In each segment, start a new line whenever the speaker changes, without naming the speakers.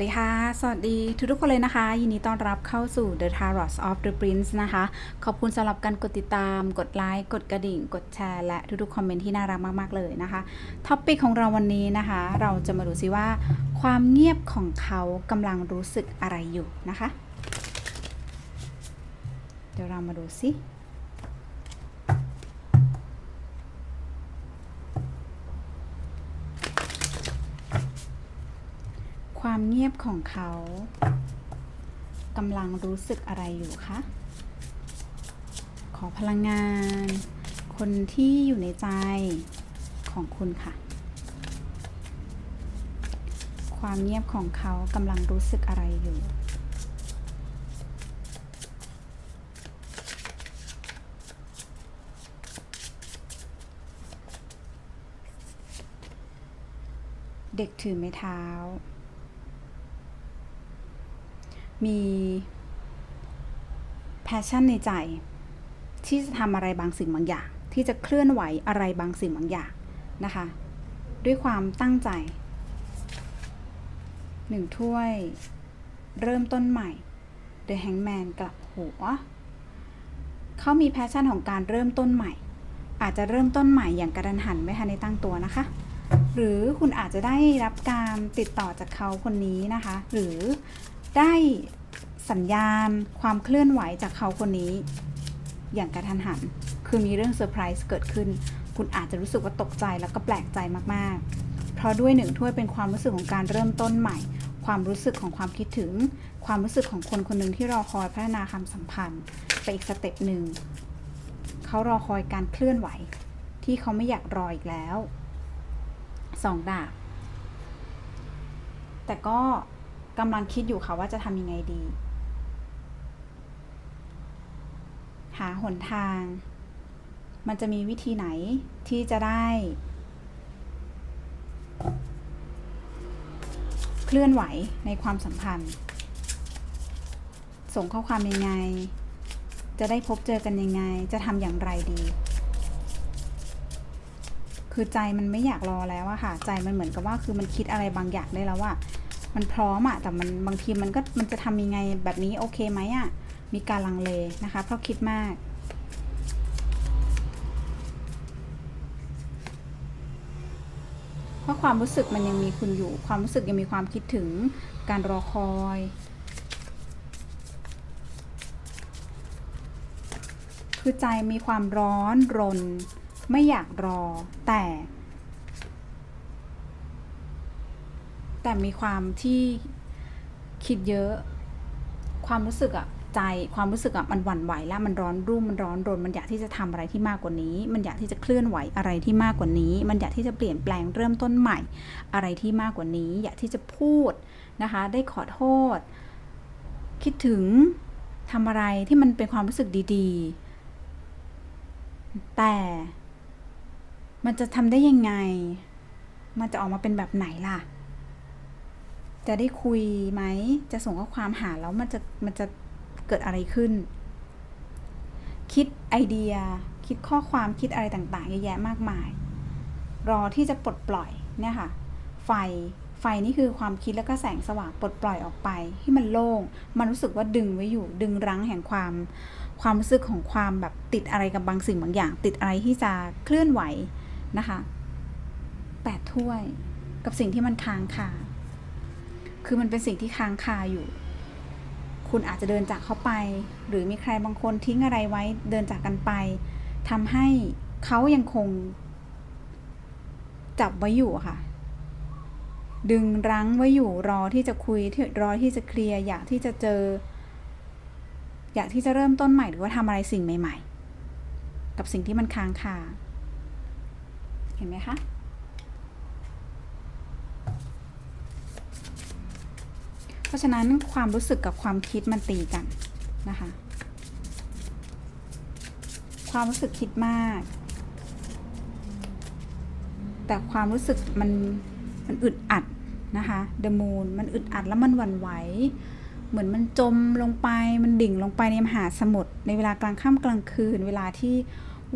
วัสดีค่ะ สวัสดีทุกทุกคนเลยนะคะ ยินดีต้อนรับเข้าสู่ The Tarot of the Prince นะคะ ขอบคุณสำหรับการกดติดตาม กดไลค์ กดกระดิ่ง กดแชร์ และทุกๆคอมเมนต์ที่น่ารักมากๆเลยนะคะ ท็อปิกของเราวันนี้นะคะ เราจะมาดูซิว่า ความเงียบของเขากำลังรู้สึกอะไรอยู่นะคะ เดี๋ยวเรามาดูซิ ความเงียบของเขากำลังรู้สึกอะไรอยู่คะ ขอพลังงาน คนที่อยู่ในใจของคุณค่ะ ความเงียบของเขากำลังรู้สึกอะไรอยู่เด็กถือไม้เท้า มีแพชชั่นในใจ ที่จะทำอะไรบางสิ่งบางอย่าง ที่จะเคลื่อนไหวอะไรบางสิ่งบางอย่างนะคะ ด้วยความตั้งใจหนึ่งถ้วยเริ่มต้นใหม่ The Hangman กลับหัว เขามีแพชชั่นของการเริ่มต้นใหม่ อาจจะเริ่มต้นใหม่อย่างกระดันหันไม่ทันในตั้งตัวนะคะ หรือคุณอาจจะได้รับการติดต่อจากเขาคนนี้นะคะ หรือ ได้สัญญาณความเคลื่อนไหวจากเขาคนนี้ อย่างกระทันหัน คือมีเรื่องเซอร์ไพรส์เกิดขึ้น คุณอาจจะรู้สึกว่าตกใจแล้วก็แปลกใจมากๆ เพราะด้วยหนึ่งถ้วยเป็นความรู้สึกของการเริ่มต้นใหม่ ความรู้สึกของความคิดถึง ความรู้สึกของคนคนหนึ่งที่รอคอยพัฒนาความสัมพันธ์ไปอีกสเต็ปหนึ่งเขารอคอยการเคลื่อนไหว ที่เขาไม่อยากรออีกแล้วสองดาบแต่ก็ กำลังคิดอยู่ค่ะว่าจะทำยังไงดี หาหนทาง มันจะมีวิธีไหนที่จะได้ เคลื่อนไหวในความสัมพันธ์ ส่งข้อความยังไง จะได้พบเจอกันยังไง จะทำอย่างไรดีคือใจมันไม่อยากรอแล้วอะค่ะ ใจมันเหมือนกับว่าคือมันคิดอะไรบางอย่างได้แล้วว่า มันพร้อมอะแต่มันบางทีมันก็มันจะทำยังไงแบบนี้โอเคไหมอะมีการลังเลนะคะ เพราะคิดมาก เพราะความรู้สึกมันยังมีคุณอยู่ ความรู้สึกยังมีความคิดถึงการรอคอยคือใจมีความร้อนรน ไม่อยากรอ แต่ แต่มีความที่คิดเยอะ ความรู้สึกอะใจความรู้สึกอะมันหวั่นไหวแล้วมันร้อนรุ่มมันร้อนรนมันอยากที่จะทำอะไรที่มากกว่านี้ มันอยากที่จะเคลื่อนไหวอะไรที่มากกว่านี้ มันอยากที่จะเปลี่ยนแปลงเริ่มต้นใหม่ อะไรที่มากกว่านี้ อยากที่จะพูดนะคะ ได้ขอโทษ คิดถึงทำอะไรที่มันเป็นความรู้สึกดีๆ แต่มันจะทำได้ยังไง มันจะออกมาเป็นแบบไหนล่ะ จะได้คุยไหม จะส่งข้อความหาแล้วมันจะมันจะเกิดอะไรขึ้น คิดไอเดีย คิดข้อความคิดอะไรต่างๆเยอะแยะมากมาย รอที่จะปลดปล่อยเนี่ยค่ะ ไฟไฟนี่คือความคิดแล้วก็แสงสว่างปลดปล่อยออกไปให้มันโล่ง มันรู้สึกว่าดึงไว้อยู่ ดึงรั้งแห่งความ ความรู้สึกของความแบบติดอะไรกับบางสิ่งบางอย่าง ติดอะไรที่จะเคลื่อนไหวนะคะแปดถ้วยกับสิ่งที่มันค้างคา คือมันเป็นสิ่งที่ค้างคาอยู่ คุณอาจจะเดินจากเขาไป หรือมีใครบางคนทิ้งอะไรไว้เดินจากกันไปทำให้เขายังคง จับไว้อยู่ค่ะ ดึงรั้งไว้อยู่รอที่จะคุยรอที่จะเคลียร์อยากที่จะเจอ อยากที่จะเริ่มต้นใหม่หรือว่าทำอะไรสิ่งใหม่ ๆ กับสิ่งที่มันค้างคาเห็นไหมคะ เพราะฉะนั้นความรู้สึกกับความคิดมันตีกันนะคะ ความรู้สึกคิดมาก แต่ความรู้สึกมันมันอึดอัดนะคะ The Moon มันอึดอัดแล้วมันหวั่นไหวเหมือนมันจมลงไปมันดิ่งลงไปในมหาสมุทรในเวลากลางค่ำกลางคืน เวลาที่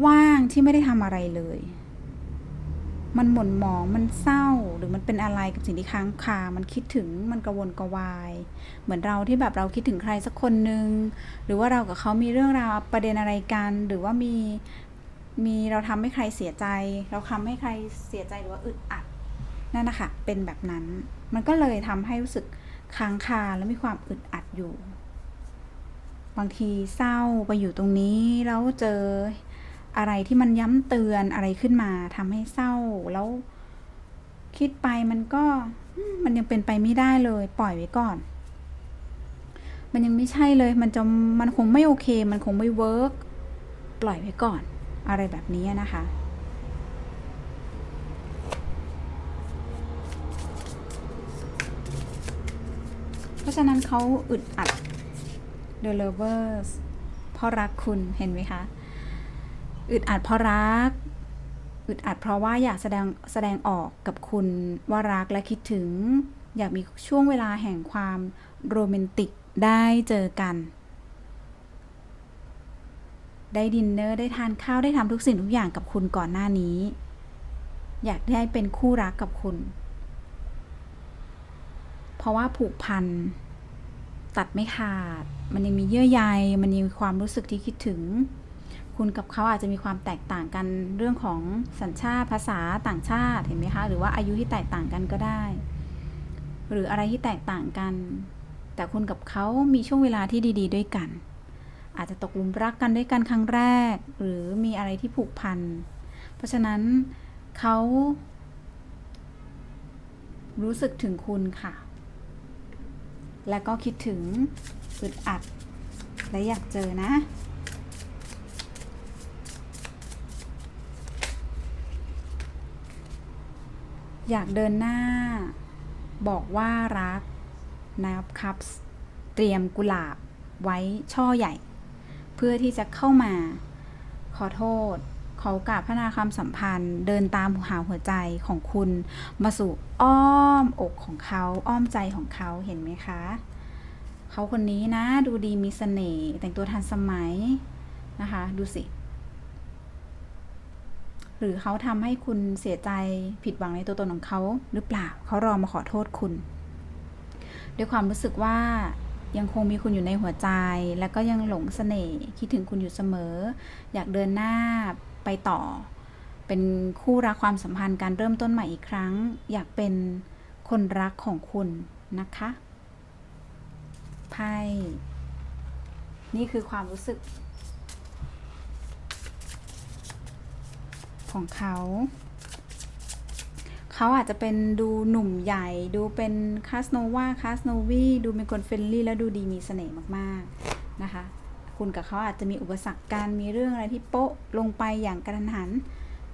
ว่างที่ไม่ได้ทำอะไรเลย มันหม่นหมองมันเศร้าหรือมันเป็นอะไรกับสิ่งที่ค้างคา มันคิดถึงมันกระวนกระวาย เหมือนเราที่แบบเราคิดถึงใครสักคนหนึ่งหรือว่าเรากับเขามีเรื่องราวประเด็นอะไรกัน หรือว่ามีมีเราทำให้ใครเสียใจ เราทำให้ใครเสียใจหรือว่าอึดอัดนั่นนะคะเป็นแบบนั้น มันก็เลยทำให้รู้สึกค้างคาและมีความอึดอัดอยู่ บางทีเศร้าไปอยู่ตรงนี้แล้วเจอ อะไรที่มันย้ำเตือนอะไรขึ้นมาทำให้เศร้าแล้วคิดไปมันก็มมันยังเป็นไปไม่ได้เลย ปล่อยไว้ก่อน มันยังไม่ใช่เลย มันจะมันคงไม่โอเค มันคงไม่เวิร์กปล่อยไว้ก่อน อะไรแบบนี้นะคะเพราะฉะนั้นเขาอึดอัด The Lovers เพราะรักคุณเห็นไหมคะ อึดอัดเพราะรัก อึดอัดเพราะว่าอยากแสดงแสดงออกกับคุณว่ารักและคิดถึง อยากมีช่วงเวลาแห่งความโรแมนติกได้เจอกัน ได้ดินเนอร์ได้ทานข้าวได้ทำทุกสิ่งทุกอย่างกับคุณก่อนหน้านี้ อยากได้เป็นคู่รักกับคุณ เพราะว่าผูกพันตัดไม่ขาด มันยังมีเยื่อใย มันยังมีความรู้สึกที่คิดถึง คุณกับเขาอาจจะมีความแตกต่างกันเรื่องของสัญชาติภาษาต่างชาติเห็นไหมคะ หรือว่าอายุที่แตกต่างกันก็ได้ หรืออะไรที่แตกต่างกัน แต่คุณกับเขามีช่วงเวลาที่ดี ๆด้วยกัน อาจจะตกหลุมรักกันด้วยกันครั้งแรก หรือมีอะไรที่ผูกพัน เพราะฉะนั้นเขารู้สึกถึงคุณค่ะ และก็คิดถึงอึดอัดและอยากเจอนะ อยากเดินหน้า บอกว่ารักนะครับเตรียมกุหลาบไว้ช่อใหญ่ เพื่อที่จะเข้ามา ขอโทษขอกาสพัฒนาความสัมพันธ์ เดินตามหาหัวใจของคุณ มาสู่อ้อมอกของเขาอ้อมใจของเขาเห็นไหมคะ เขาคนนี้นะดูดีมีเสน่ห์แต่งตัวทันสมัยนะคะ ดูสิ รือเขาทำให้คุณเสียใจผิดหวังในตัวตนของเขาหรือเปล่าเขารอมาขอโทษคุณ ด้วยความรู้สึกว่ายังคงมีคุณอยู่ในหัวใจ แล้วก็ยังหลงเสน่ห์คิดถึงคุณอยู่เสมอ อยากเดินหน้าไปต่อ เป็นคู่รักความสัมพันธ์การเริ่มต้นใหม่อีกครั้ง อยากเป็นคนรักของคุณนะคะไพ่นี่คือความรู้สึก ของเขา เขาอาจจะเป็นดูหนุ่มใหญ่ ดูเป็นคาสโนวาคาสโนวีดูเป็นคนเฟรนลี่แล้วดูดีมีเสน่ห์มากๆนะคะ คุณกับเขาอาจจะมีอุปสรรคการมีเรื่องอะไรที่โป๊ะลงไปอย่างกระทันหัน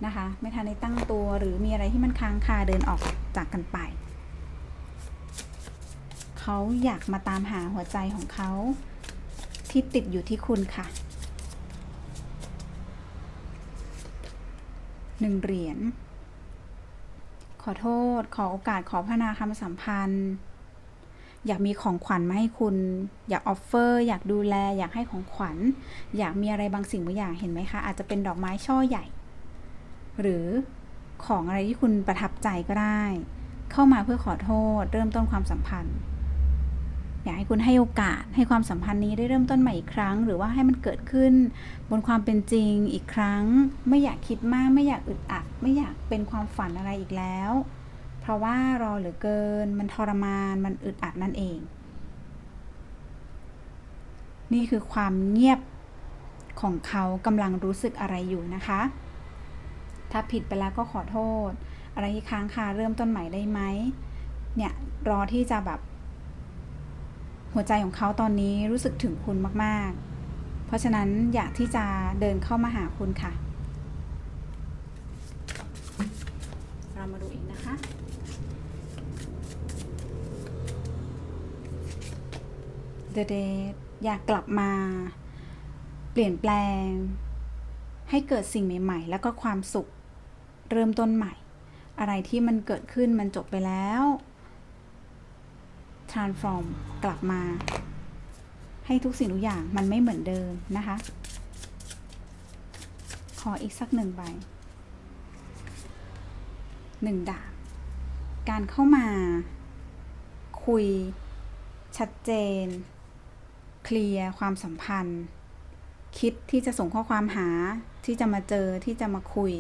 นะคะ ไม่ทันได้ตั้งตัวหรือมีอะไรที่มันค้างคาเดินออกจากกันไป เขาอยากมาตามหาหัวใจของเขาที่ติดอยู่ที่คุณค่ะ หนึ่งเหรียญ ขอโทษ ขอโอกาสขอพัฒนาคำสัมพันธ์ อยากมีของขวัญมาให้คุณ อยากออฟเฟอร์ อยากดูแล อยากให้ของขวัญ อยากมีอะไรบางสิ่งบางอย่างเห็นไหมคะ อาจจะเป็นดอกไม้ช่อใหญ่ หรือของอะไรที่คุณประทับใจก็ได้ เข้ามาเพื่อขอโทษ เริ่มต้นความสัมพันธ์ อยากให้คุณให้โอกาสให้ความสัมพันธ์นี้ได้เริ่มต้นใหม่อีกครั้ง หรือว่าให้มันเกิดขึ้น บนความเป็นจริงอีกครั้ง ไม่อยากคิดมาก ไม่อยากอึดอัด ไม่อยากเป็นความฝันอะไรอีกแล้ว เพราะว่ารอเหลือเกิน มันทรมาน มันอึดอัดนั่นเอง นี่คือความเงียบของเขากำลังรู้สึกอะไรอยู่นะคะ ถ้าผิดไปแล้วก็ขอโทษ อะไรที่ค้างคาเริ่มต้นใหม่ได้ไหมเนี่ยรอที่จะแบบ หัวใจของเขาตอนนี้รู้สึกถึงคุณมากๆ เพราะฉะนั้นอยากที่จะเดินเข้ามาหาคุณค่ะ เรามาดูอีกนะคะ The Date อยากกลับมา เปลี่ยนแปลง ให้เกิดสิ่งใหม่ ๆ แล้วก็ความสุข เริ่มต้นใหม่ อะไรที่มันเกิดขึ้นมันจบไปแล้ว transform กลับมา ให้ทุกสิ่งทุกอย่างมันไม่เหมือนเดิมนะคะ ขออีกสักหนึ่งใบหนึ่งดาบการเข้ามา คุย ชัดเจน เคลียร์ความสัมพันธ์ คิดที่จะส่งข้อความหาที่จะมาเจอที่จะมาคุย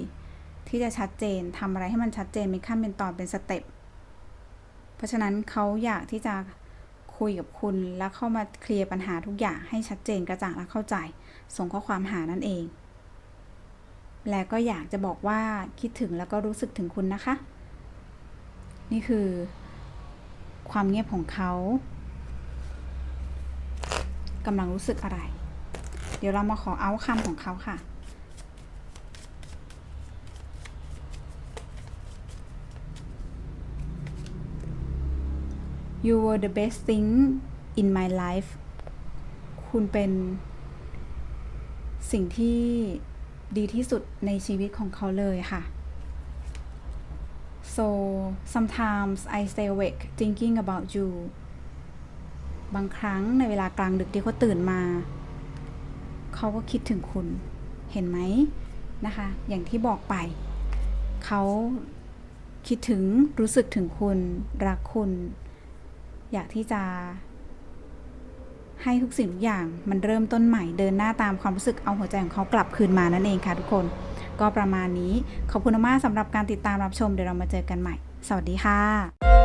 ที่จะชัดเจนทำอะไรให้มันชัดเจนเป็นขั้นเป็นตอนเป็นสเต็ป เพราะฉะนั้นเขาอยากที่จะคุยกับคุณแล้วเข้ามาเคลียร์ปัญหาทุกอย่างให้ชัดเจนกระจ่างและเข้าใจ ส่งข้อความหานั่นเอง และก็อยากจะบอกว่าคิดถึงแล้วก็รู้สึกถึงคุณนะคะ นี่คือ ความเงียบของเขากำลังรู้สึกอะไร เดี๋ยวเรามาขอเอาคำของเขาค่ะ You were the best thing in my life คุณเป็นสิ่งที่ดีที่สุดในชีวิตของเขาเลยค่ะ so sometimes I stay awake thinking about you บางครั้งในเวลากลางดึกที่เขาตื่นมา เขาก็คิดถึงคุณ เห็นไหมนะคะ อย่างที่บอกไป เขาคิดถึงรู้สึกถึงคุณ รักคุณ อยากที่จะให้ทุกสิ่งทุกอย่างมันเริ่มต้นใหม่เดินหน้าตามความรู้สึกเอาหัวใจของเขากลับคืนมานั่นเองค่ะทุกคน ก็ประมาณนี้ขอบคุณมากสำหรับการติดตามรับชมเดี๋ยวเรามาเจอกันใหม่ สวัสดีค่ะ